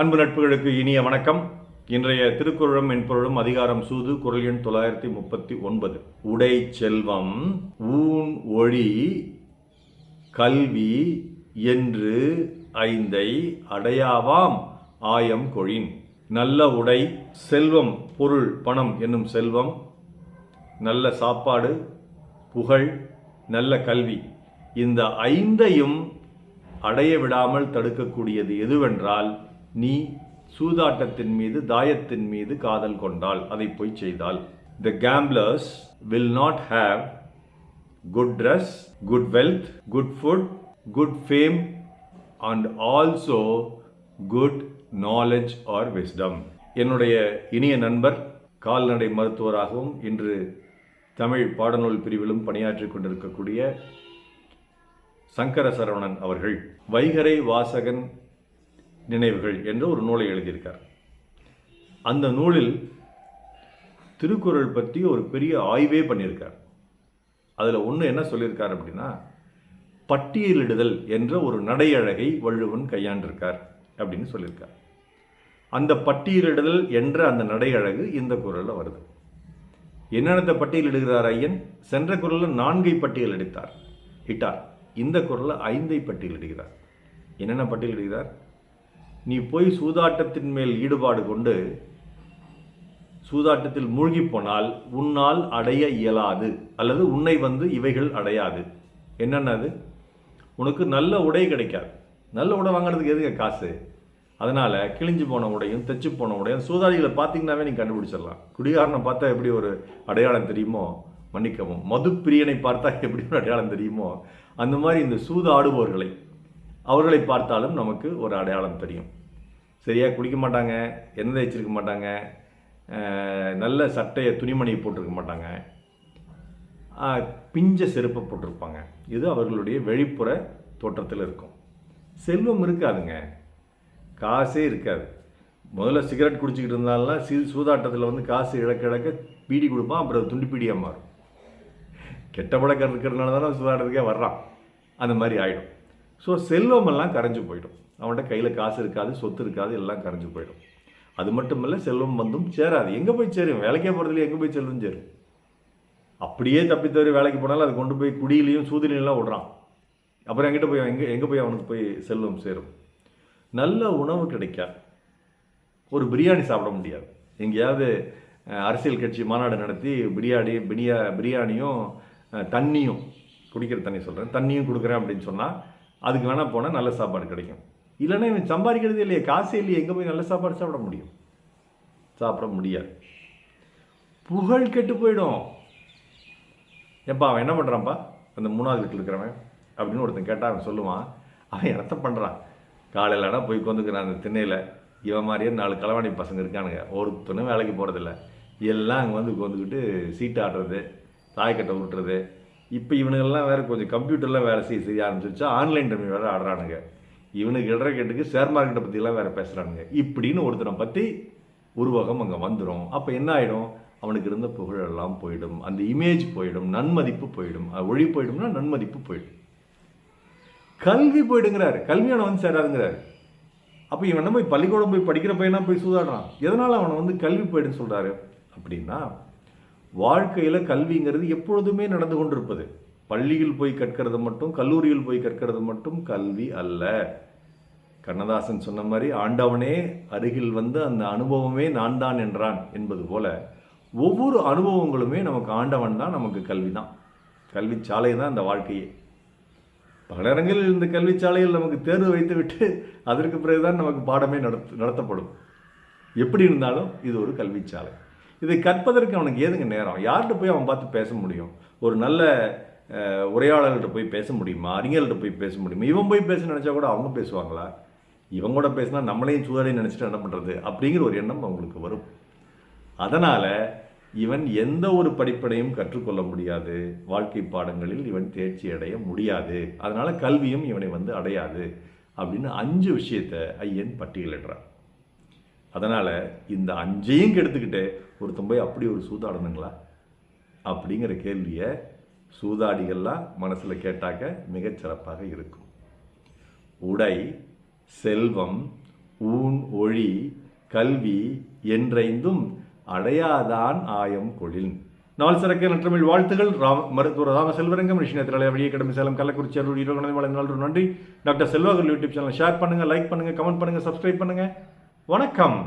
அன்பு நட்புகளுக்கு இனிய வணக்கம். இன்றைய திருக்குறளும் என்பொருளும் அதிகாரம் சூது குரல் எண் தொள்ளாயிரத்தி முப்பத்தி ஒன்பது. உடை செல்வம் ஊன் ஒளி கல்வி என்று ஐந்தை அடையாவாம் ஆயம் கொழின். நல்ல உடை செல்வம் பொருள் பணம் என்னும் செல்வம் நல்ல சாப்பாடு புகழ் நல்ல கல்வி. இந்த ஐந்தையும் அடைய விடாமல் தடுக்கக்கூடியது எதுவென்றால் நீ சூதாட்டத்தின் மீது தாயத்தின் மீது காதல் கொண்டால் அதை போய் செய்தால். The gamblers will not have good dress good wealth good food good fame and also good knowledge or wisdom என்னுடைய இனிய நண்பர் கால்நடை மருத்துவராகவும் இன்று தமிழ் பாடநூல் பிரிவிலும் பணியாற்றிக் கொண்டிருக்கக்கூடிய சங்கர சரவணன் அவர்கள் வைகரை வாசகன் நினைவுகள் என்ற ஒரு நூலை எழுதியிருக்கார். அந்த நூலில் திருக்குறள் பற்றி ஒரு பெரிய ஆய்வே பண்ணியிருக்கார். அதில் ஒன்று என்ன சொல்லியிருக்கார் அப்படின்னா பட்டியலிடுதல் என்ற ஒரு நடையழகை வள்ளுவன் கையாண்டிருக்கார் அப்படின்னு சொல்லியிருக்கார். அந்த பட்டியலிடுதல் என்ற அந்த நடையழகு இந்த குரலில் வருது. என்னென்னத்தை பட்டியலிடுகிறார் ஐயன்? சென்ற குரலில் நான்கை பட்டியல் எடுத்தார் இட்டார். இந்த குரலில் ஐந்தை பட்டியலிடுகிறார். என்னென்ன பட்டியலிடுகிறார்? நீ போய் சூதாட்டத்தின் மேல் ஈடுபாடு கொண்டு சூதாட்டத்தில் மூழ்கி போனால் உன்னால் அடைய இயலாது அல்லது உன்னை வந்து இவைகள் அடையாது. என்னென்னது உனக்கு நல்ல உடை கிடைக்காது. நல்ல உடை வாங்குறதுக்கு எதுங்க காசு? அதனால் கிழிஞ்சு போன உடையும் தைச்சு போன உடையும் சூதாடிகளை பார்த்தீங்கன்னாவே நீ கண்டுபிடிச்சிடலாம். குடிகாரனை பார்த்தா எப்படி ஒரு அடையாளம் தெரியுமோ? மன்னிக்கவும். மது பிரியனை பார்த்தா எப்படி ஒரு அடையாளம் தெரியுமோ? அந்த மாதிரி இந்த சூதாடுபவர்களை அவர்களை பார்த்தாலும் நமக்கு ஒரு அடையாளம் தெரியும். சரியாக குடிக்க மாட்டாங்க எண்ணெய் தேய்ச்சிருக்க மாட்டாங்க நல்ல சட்டையை துணிமணி போட்டிருக்க மாட்டாங்க. பிஞ்ச செருப்பை போட்டிருப்பாங்க. இது அவர்களுடைய வெளிப்புற தோற்றத்தில் இருக்கும். செல்வம் இருக்காதுங்க. காசே இருக்காது. முதல்ல சிகரெட் குடிச்சிக்கிட்டு இருந்தாலும் சீ சூதாட்டத்தில் வந்து காசு இழக்க இழக்க பீடி கொடுப்பான் அப்புறம் துண்டு பீடியாக மாறும். கெட்ட பழக்கம் இருக்கிறதுனால தானே சூதாட்டத்துக்கே வர்றான். அந்த மாதிரி ஆகிடும் ஸோ செல்வமெல்லாம் கரைஞ்சு போயிடும். அவன்கிட்ட கையில் காசு இருக்காது சொத்து இருக்காது எல்லாம் கரைஞ்சு போயிடும். அது மட்டும் இல்லை செல்வம் வந்தும் சேராது. எங்கே போய் சேரும்? வேலைக்கே போகிறதுல எங்கே போய் செல்வம் சேரும்? அப்படியே தப்பி தவறி வேலைக்கு போனாலும் அது கொண்டு போய் குடியிலையும் சூதிலையும் விடுறான் அப்புறம் எங்கிட்ட போய் எங்கே எங்கே போய் அவனுக்கு போய் செல்வம் சேரும்? நல்ல உணவு கிடைக்காது. ஒரு பிரியாணி சாப்பிட முடியாது. எங்கேயாவது அரசியல் கட்சி மாநாடு நடத்தி பிரியாணி பிரியா பிரியாணியும் தண்ணியும் குடிக்கிற தண்ணி சொல்கிறேன் தண்ணியும் கொடுக்குறேன் அப்படின்னு சொன்னால் அதுக்கு வேணால் போனால் நல்ல சாப்பாடு கிடைக்கும். இல்லைன்னா இவன் சம்பாதிக்கிறது இல்லையே காசு இல்லையே எங்கே போய் நல்ல சாப்பாடு சாப்பிட முடியும்? சாப்பிட முடியாது. புகழ் கெட்டு போயிடும். எப்பா அவன் என்ன பண்ணுறான்ப்பா அந்த மூணாவது வீட்டில் இருக்கிறவன் அப்படின்னு ஒருத்தன் கேட்டால் அவன் சொல்லுவான் அவன் இடத்த பண்ணுறான் காலையிலனா போய் கொந்துக்கிறான் அந்த திண்ணையில். இவன் மாதிரியே நாலு களவாணி பசங்க இருக்கானுங்க. ஒருத்தனும் வேலைக்கு போகிறதில்ல எல்லாம் அங்கே வந்து உட்காந்துக்கிட்டு சீட்டு ஆடுறது தாய்க்கட்டை உருட்டுறது இப்போ இவனுங்கெல்லாம் வேறு கொஞ்சம் கம்ப்யூட்டர்லாம் வேலை செய்ய செய்ய ஆரம்பிச்சிருச்சா? ஆன்லைன் டம்மி வேறு ஆடுறானுங்க. இவனுக்கு இடற கேட்டுக்கு ஷேர் மார்க்கெட்டை பற்றிலாம் வேறு பேசுகிறானுங்க இப்படின்னு ஒருத்தனை பற்றி உருவகம் அங்கே வந்துடும் அப்போ என்ன ஆகிடும் அவனுக்கு இருந்த புகழெல்லாம் போயிடும். அந்த இமேஜ் போயிடும். நன்மதிப்பு போயிடும். அது போயிடும்னா நன்மதிப்பு போயிடும். கல்வி போயிடுங்கிறார். கல்வியான வந்து சேராதுங்கிறார். அப்போ இவன் என்ன போய் பள்ளிக்கூடம் போய் படிக்கிற பையனா போய் சூதாடுறான்? எதனால் அவனை வந்து கல்வி போயிடுன்னு சொல்கிறாரு அப்படின்னா வாழ்க்கையில் கல்விங்கிறது எப்பொழுதுமே நடந்து கொண்டிருப்பது. பள்ளியில் போய் கற்கிறது மட்டும் கல்லூரியில் போய் கற்கிறது மட்டும் கல்வி அல்ல. கண்ணதாசன் சொன்ன மாதிரி ஆண்டவனே அருகில் வந்து அந்த அனுபவமே நான் தான் என்றான் என்பது போல ஒவ்வொரு அனுபவங்களுமே நமக்கு ஆண்டவன் தான் நமக்கு கல்வி தான். கல்வி சாலை தான் இந்த வாழ்க்கையே. பல இடங்களில் இந்த கல்வி சாலையில் நமக்கு தேர்வு வைத்து விட்டு அதற்கு பிறகுதான் நமக்கு பாடமே நடத்து நடத்தப்படும். எப்படி இருந்தாலும் இது ஒரு கல்வி சாலை இதை கற்பதற்கு அவனுக்கு ஏதுங்க நேரம்? யார்கிட்ட போய் அவன் பார்த்து பேச முடியும்? ஒரு நல்ல உரையாளர்கள்ட்ட உரையாளர்கிட்ட போய் பேச முடியுமா? அறிஞர்கள்ட்ட போய் பேச முடியுமா? இவன் போய் பேச நினச்சா கூட அவங்க பேசுவாங்களா? இவன் கூட பேசினா நம்மளையும் சூதாடி நினச்சிட்டு என்ன பண்ணுறது அப்படிங்கிற ஒரு எண்ணம் அவங்களுக்கு வரும். அதனால் இவன் எந்த ஒரு படிப்படையும் கற்றுக்கொள்ள முடியாது. வாழ்க்கை பாடங்களில் இவன் தேர்ச்சி அடைய முடியாது. அதனால் கல்வியும் இவனை வந்து அடையாது. அப்படின்னு அஞ்சு விஷயத்தை ஐயன் பட்டியலிடுறான். அதனால் இந்த அஞ்சையும் கெடுத்துக்கிட்டு ஒருத்தன் போய் அப்படி ஒரு சூதாடணுங்களா? அப்படிங்கிற கேள்வியை சூதாடிகள்லாம் மனசில் கேட்டாக்க மிகச்சிறப்பாக இருக்கும். உடை செல்வம் ஊன் ஒழி கல்வி என்றைந்தும் அடையாதான் ஆயம் கொழில். நாள் சிறக்க நற்றமிழ் வாழ்த்துகள். ராம மருத்துவர் ராம செல்வரங்கம் ரிஷின திரளைய வழியை கடமை சேலம் கள்ளக்குறிச்சி அருள் ஈரோடு நாள் நன்றி. Doctor Selvakar YouTube channel share பண்ணுங்கள் லைக் பண்ணுங்க கமெண்ட் பண்ணுங்கள் சப்ஸ்கிரைப் பண்ணுங்கள் வணக்கம்.